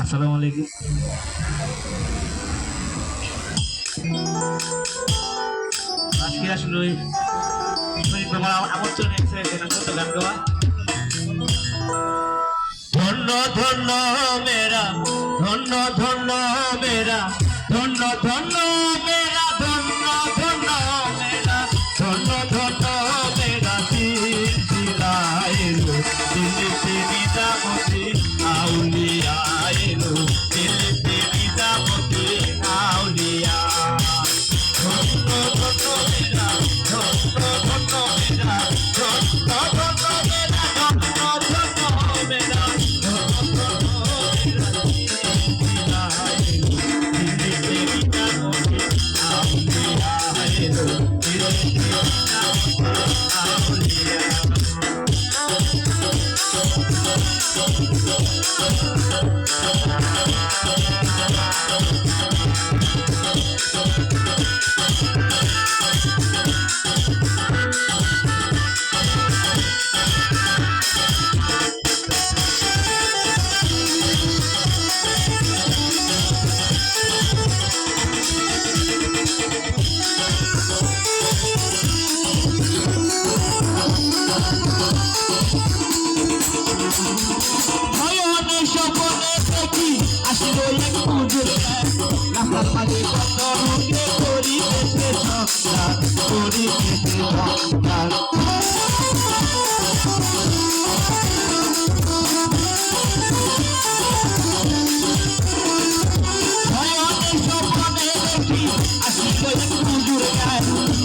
আসসালামু আজকে আসলে ওই আমন্ত্রণ ধন্য ধন্য মেরা ধন্য ধন্য মেরা ধন্য ধন্য মেরা। দেখি আসিল এক পুজোর রাস্তার মাঝে কত লোকে করিতেছে সংসার করিতেছে সংসার আসিল এক পুজোর রাস্তার